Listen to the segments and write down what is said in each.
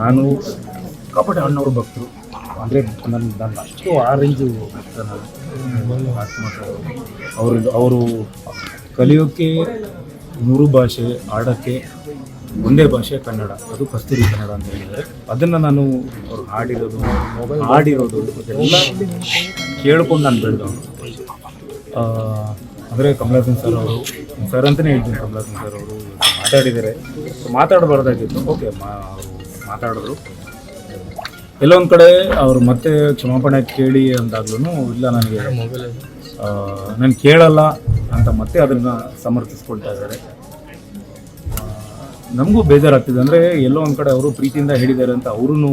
ನಾನು ಕಬಡ್ಡಿ ಅಣ್ಣವ್ರ ಭಕ್ತರು. ಅಂದರೆ ನನ್ನ ನನ್ನ ಅಷ್ಟು ಆ ರೇಂಜು ಅವರು ಅವರು ಕಲಿಯೋಕ್ಕೆ ಮೂರು ಭಾಷೆ ಆಡೋಕ್ಕೆ ಒಂದೇ ಭಾಷೆ ಕನ್ನಡ. ಅದು ಕಸ್ತೂರಿ ಕನ್ನಡ ಅಂತ ಹೇಳಿದರೆ ಅದನ್ನು ನಾನು ಅವ್ರು ಹಾಡಿರೋದು ಹಾಡಿರೋದು ಎಲ್ಲ ಕೇಳ್ಕೊಂಡು ನಾನು ಬೆಳೆದವನು. ಅಂದರೆ ಕಮಲಾಸನ್ ಸರ್ ಅವರು, ಸರ್ ಅಂತಲೇ ಹೇಳ್ತೀನಿ ಕಮಲಾಸನ್ ಸರ್ ಅವರು. ಮಾತಾಡಿದ್ದಾರೆ. ಮಾತಾಡಬಾರ್ದಾಗಿತ್ತು. ಓಕೆ, ಮಾ ಅವರು ಮಾತಾಡಿದ್ರು. ಎಲ್ಲೊಂದು ಕಡೆ ಅವರು ಮತ್ತೆ ಕ್ಷಮಾಪಣೆ ಕೇಳಿ ಅಂದಾಗ್ಲೂ ಇಲ್ಲ ನನಗೆ ನಾನು ಕೇಳಲ್ಲ ಅಂತ ಮತ್ತೆ ಅದನ್ನು ಸಮರ್ಥಿಸ್ಕೊಳ್ತಾ ಇದ್ದಾರೆ. ನಮಗೂ ಬೇಜಾರಾಗ್ತಿದೆ. ಅಂದರೆ ಎಲ್ಲೋ ಒಂದು ಕಡೆ ಅವರು ಪ್ರೀತಿಯಿಂದ ಹೇಳಿದ್ದಾರೆ ಅಂತ ಅವರೂ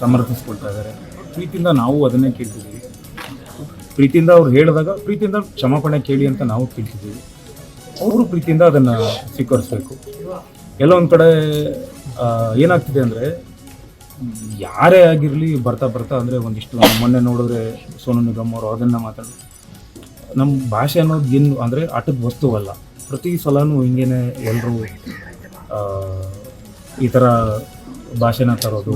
ಸಮರ್ಥಿಸ್ಕೊಳ್ತಾ ಇದ್ದಾರೆ. ಪ್ರೀತಿಯಿಂದ ನಾವು ಅದನ್ನೇ ಕೇಳ್ತಿದ್ದೀವಿ. ಪ್ರೀತಿಯಿಂದ ಅವ್ರು ಹೇಳಿದಾಗ ಪ್ರೀತಿಯಿಂದ ಕ್ಷಮಾಪಣೆ ಕೇಳಿ ಅಂತ ನಾವು ಕೇಳ್ತಿದ್ದೀವಿ. ಅವರು ಪ್ರೀತಿಯಿಂದ ಅದನ್ನು ಸ್ವೀಕರಿಸಬೇಕು. ಎಲ್ಲೋ ಕಡೆ ಏನಾಗ್ತಿದೆ ಅಂದರೆ, ಯಾರೇ ಆಗಿರಲಿ ಬರ್ತಾ ಬರ್ತಾ ಅಂದರೆ ಒಂದಿಷ್ಟು ಮೊನ್ನೆ ನೋಡಿದ್ರೆ ಸೋನು ನಿಗಮ್ ಅವರು ಅದನ್ನು ಮಾತಾಡೋದು ನಮ್ಮ ಭಾಷೆ ಅನ್ನೋದು ಏನು ಅಂದರೆ ಆಟದ ವಸ್ತುವಲ್ಲ ಪ್ರತಿ ಸಲವೂ ಹಿಂಗೇನೆ ಎಲ್ಲರೂ ಈ ಥರ ಭಾಷೆನ ತರೋದು.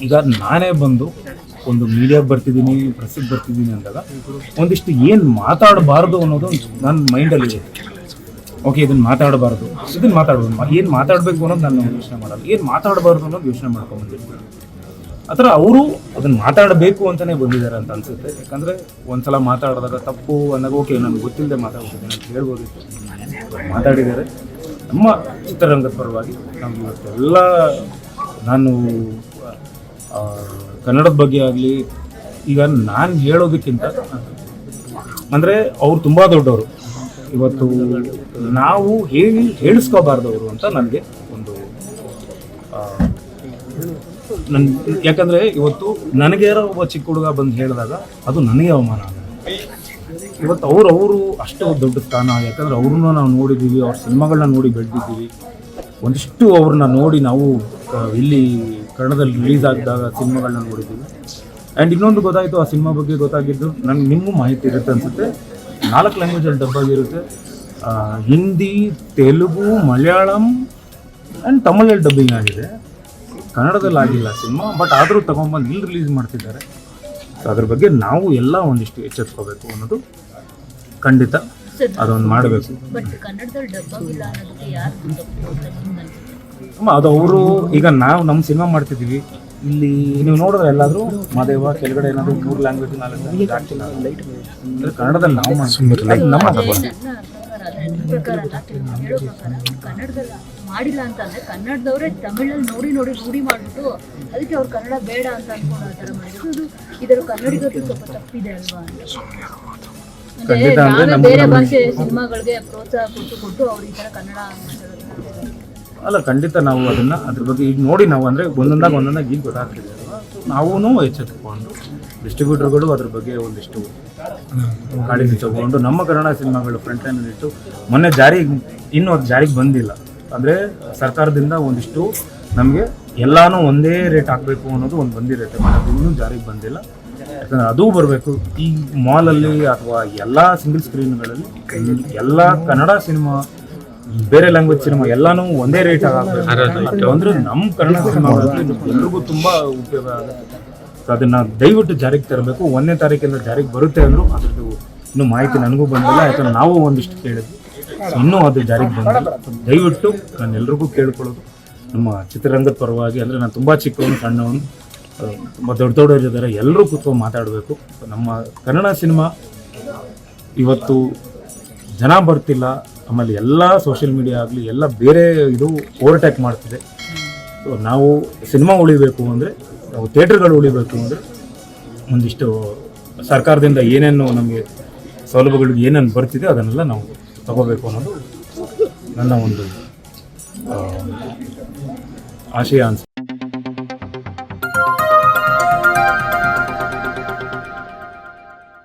ಈಗ ನಾನೇ ಬಂದು ಒಂದು ಮೀಡಿಯಾಗೆ ಬರ್ತಿದ್ದೀನಿ ಪ್ರೆಸ್ಸಿಗೆ ಬರ್ತಿದ್ದೀನಿ ಅಂದಾಗ ಒಂದಿಷ್ಟು ಏನು ಮಾತಾಡಬಾರ್ದು ಅನ್ನೋದು ನನ್ನ ಮೈಂಡಲ್ಲಿ ಓಕೆ ಇದನ್ನು ಮಾತಾಡಬಾರ್ದು. ಇದನ್ನು ಮಾತಾಡ್ಬೋದು ಏನು ಮಾತಾಡಬೇಕು ಅನ್ನೋದು ನಾನು ಯೋಚನೆ ಮಾಡಲ್ಲ. ಏನು ಮಾತಾಡಬಾರ್ದು ಅನ್ನೋದು ಯೋಚನೆ ಮಾಡ್ಕೊಂಡ್ಬಂದಿರ್ತೀನಿ ಆ ಥರ ಅವರು ಅದನ್ನು ಮಾತಾಡಬೇಕು ಅಂತಲೇ ಬಂದಿದ್ದಾರೆ ಅಂತ ಅನ್ಸುತ್ತೆ. ಯಾಕಂದರೆ ಒಂದ್ಸಲ ಮಾತಾಡಿದಾಗ ತಪ್ಪು ಅನ್ನೋದು ಓಕೆ ನನಗೆ ಗೊತ್ತಿಲ್ಲದೆ ಮಾತಾಡ್ತಿದ್ದೀನಿ ಅಂತ ಹೇಳ್ಬೋದಿತ್ತು ಮಾತಾಡಿದ್ದಾರೆ. ನಮ್ಮ ಚಿತ್ರರಂಗದ ಪರವಾಗಿ ನಾವು ಇವತ್ತೆಲ್ಲ ನಾನು ಕನ್ನಡದ ಬಗ್ಗೆ ಆಗಲಿ, ಈಗ ನಾನು ಹೇಳೋದಕ್ಕಿಂತ, ಅಂದರೆ ಅವ್ರು ತುಂಬ ದೊಡ್ಡವರು. ಇವತ್ತು ನಾವು ಹೇಳಿ ಹೇಳಿಸ್ಕೋಬಾರ್ದು ಅವರು ಅಂತ ನನಗೆ ಒಂದು ನನ್, ಯಾಕಂದ್ರೆ ಇವತ್ತು ನನಗೆ ಯಾರೋ ಒಬ್ಬ ಚಿಕ್ಕ ಹುಡುಗ ಬಂದು ಹೇಳಿದಾಗ ಅದು ನನಗೆ ಅವಮಾನ. ಇವತ್ತು ಅವ್ರು, ಅವರು ಅಷ್ಟು ದೊಡ್ಡ ಸ್ಥಾನ, ಯಾಕಂದ್ರೆ ಅವ್ರನ್ನ ನಾವು ನೋಡಿದ್ದೀವಿ, ಅವ್ರ ಸಿನಿಮಾಗಳನ್ನ ನೋಡಿ ಬೆಳೆದಿದ್ದೀವಿ. ಒಂದಿಷ್ಟು ಅವ್ರನ್ನ ನೋಡಿ ನಾವು ಇಲ್ಲಿ ಕನ್ನಡದಲ್ಲಿ ರಿಲೀಸ್ ಆಗಿದಾಗ ಸಿನಿಮಾಗಳನ್ನ ನೋಡಿದ್ದೀವಿ. ಆ್ಯಂಡ್ ಇನ್ನೊಂದು ಗೊತ್ತಾಯಿತು, ಆ ಸಿನಿಮಾ ಬಗ್ಗೆ ಗೊತ್ತಾಗಿದ್ದು ನನಗೆ ನಿಮಗೂ ಮಾಹಿತಿ ಇರುತ್ತೆ ಅನಿಸುತ್ತೆ. ನಾಲ್ಕು ಲ್ಯಾಂಗ್ವೇಜಲ್ಲಿ ಡಬ್ ಆಗಿರುತ್ತೆ. ಹಿಂದಿ ತೆಲುಗು ಮಲಯಾಳಂ ಆ್ಯಂಡ್ ತಮಿಳಲ್ಲಿ ಡಬ್ಬಿಂಗ್ ಆಗಿದೆ. ಕನ್ನಡದಲ್ಲಿ ಆಗಿಲ್ಲ ಸಿನಿಮಾ ಬಟ್ ಆದರೂ ತಗೊಂಬಂದು ಇಲ್ಲಿ ರಿಲೀಸ್ ಮಾಡ್ತಿದ್ದಾರೆ. ಸೊ ಅದ್ರ ಬಗ್ಗೆ ನಾವು ಎಲ್ಲ ಒಂದಿಷ್ಟು ಎಚ್ಚೆತ್ಕೋಬೇಕು ಅನ್ನೋದು ಖಂಡಿತ ಅದೊಂದು ಮಾಡಬೇಕು? ಅಮ್ಮ ಅದು ಅವರು ಈಗ ನಾವು ನಮ್ಮ ಸಿನಿಮಾ ಮಾಡ್ತಿದ್ದೀವಿ. ಇಲ್ಲಿ ನೀವು ನೋಡಿದ್ರೆ ಎಲ್ಲಾದರೂ ಮಾದೇವ ಕೆಳಗಡೆ ಏನಾದರೂ ಮೂರು ಲ್ಯಾಂಗ್ವೇಜ್ ನಾಲ್ಕು ಆಗ್ತಿಲ್ಲ ಅಂದರೆ ಕನ್ನಡದಲ್ಲಿ ನಾವು ಮಾಡ್ತೀವಿ ನಮ್ಮ ಕನ್ನಡದಲ್ಲಿ ಮಾಡಿಲ್ಲ ಅಂತ ಅಂದ್ರೆ ಕನ್ನಡದವರೇ ತಮಿಳಲ್ಲಿ ನೋಡಿ ನೋಡಿ ರೂಢಿ ಮಾಡ್ಬಿಟ್ಟು ಅದಕ್ಕೆ ಅವ್ರು ಕನ್ನಡ ಬೇಡ ಅಂತ ಅನ್ಕೊಂಡು ಆ ಥರ ಮಾಡಿದ್ರು. ಇದು ಇದರ ಕನ್ನಡಿಗರು ಸ್ವಲ್ಪ ತಪ್ಪಿದೆ ಅಲ್ವಾ? ಬೇರೆ ಭಾಷೆ ಸಿನಿಮಾಗಳಿಗೆ ಪ್ರೋತ್ಸಾಹ ಕೊಟ್ಟು ಕೊಟ್ಟು ಅವ್ರು ಈ ಥರ ಕನ್ನಡ ಅಲ್ಲ, ಖಂಡಿತ ನಾವು ಅದನ್ನ ಅದ್ರ ಬಗ್ಗೆ ಈಗ ನೋಡಿ ನಾವು ಅಂದರೆ ಒಂದೊಂದಾಗ ಒಂದೊಂದಾಗ ಈಗ ಗೊತ್ತಾಗ್ತಿದೆ ನಾವೂ ಎಚ್ಚೆತ್ತುಕೊಂಡು ಡಿಸ್ಟ್ರಿಬ್ಯೂಟರ್ಗಳು ಅದ್ರ ಬಗ್ಗೆ ಒಂದಿಷ್ಟು ಕಾಳಜಿ ತಗೊಂಡು ನಮ್ಮ ಕನ್ನಡ ಸಿನಿಮಾಗಳು ಫ್ರಂಟ್ ಲೈನಲ್ಲಿ ಇಟ್ಟು ಮೊನ್ನೆ ಜಾರಿಗೆ ಇನ್ನೂ ಅದು ಜಾರಿಗೆ ಬಂದಿಲ್ಲ. ಅಂದರೆ ಸರ್ಕಾರದಿಂದ ಒಂದಿಷ್ಟು ನಮಗೆ ಎಲ್ಲಾನು ಒಂದೇ ರೇಟ್ ಹಾಕ್ಬೇಕು ಅನ್ನೋದು ಒಂದು ಬಂದಿರುತ್ತೆ. ಇನ್ನೂ ಜಾರಿಗೆ ಬಂದಿಲ್ಲ. ಯಾಕಂದ್ರೆ ಅದು ಬರಬೇಕು. ಈ ಮಾಲಲ್ಲಿ ಅಥವಾ ಎಲ್ಲ ಸಿಂಗಲ್ ಸ್ಕ್ರೀನ್ಗಳಲ್ಲಿ ಎಲ್ಲ ಕನ್ನಡ ಸಿನಿಮಾ ಬೇರೆ ಲ್ಯಾಂಗ್ವೇಜ್ ಸಿನಿಮಾ ಎಲ್ಲಾನು ಒಂದೇ ರೇಟ್ ಆಗಬೇಕು. ಅಂದ್ರೆ ನಮ್ಮ ಕನ್ನಡ ಸಿನಿಮಾ ಎಲ್ರಿಗೂ ತುಂಬಾ ಉಪಯೋಗ ಆಗುತ್ತೆ. ಸೊ ಅದನ್ನ ದಯವಿಟ್ಟು ಜಾರಿಗೆ ತರಬೇಕು. ಒಂದನೇ ತಾರೀಕಿಂದ ಜಾರಿಗೆ ಬರುತ್ತೆ ಅಂದ್ರು ಅದ್ರದ್ದು ಇನ್ನೂ ಮಾಹಿತಿ ನನಗೂ ಬಂದಿಲ್ಲ ಯಾಕಂದ್ರೆ ನಾವು ಒಂದಿಷ್ಟು ಕೇಳಿದ್ವಿ. ಇನ್ನೂ ಅದು ಜಾರಿಗೆ ಬಂದಿಲ್ಲ. ದಯವಿಟ್ಟು ನಾನು ಎಲ್ರಿಗೂ ಕೇಳ್ಕೊಳ್ಳೋದು. ನಮ್ಮ ಚಿತ್ರರಂಗದ ಪರವಾಗಿ ಅಂದರೆ ನಾನು ತುಂಬ ಚಿಕ್ಕವನು ಸಣ್ಣವನು. ತುಂಬ ದೊಡ್ಡ ದೊಡ್ಡವರು ಇದ್ದಾರೆ. ಎಲ್ಲರೂ ಕೂತ್ಕೊಂಡು ಮಾತಾಡಬೇಕು. ನಮ್ಮ ಕನ್ನಡ ಸಿನಿಮಾ ಇವತ್ತು ಜನ ಬರ್ತಿಲ್ಲ. ಆಮೇಲೆ ಎಲ್ಲ ಸೋಷಿಯಲ್ ಮೀಡಿಯಾ ಆಗಲಿ, ಎಲ್ಲ ಬೇರೆ ಇದು ಓವರ್ಟೇಕ್ ಮಾಡ್ತಿದೆ. ಸೊ ನಾವು ಸಿನಿಮಾ ಉಳಿಬೇಕು ಅಂದರೆ, ನಾವು ಥಿಯೇಟ್ರ್ಗಳು ಉಳಿಬೇಕು ಅಂದರೆ ಒಂದಿಷ್ಟು ಸರ್ಕಾರದಿಂದ ಏನೇನು ನಮಗೆ ಸೌಲಭ್ಯಗಳು ಏನೇನು ಬರ್ತಿದೆ ಅದನ್ನೆಲ್ಲ ನಾವು ತಗೋಬೇಕು ಅನ್ನೋದು ನನ್ನ ಒಂದು ಆಶಯ ಅನ್ಸುತ್ತೆ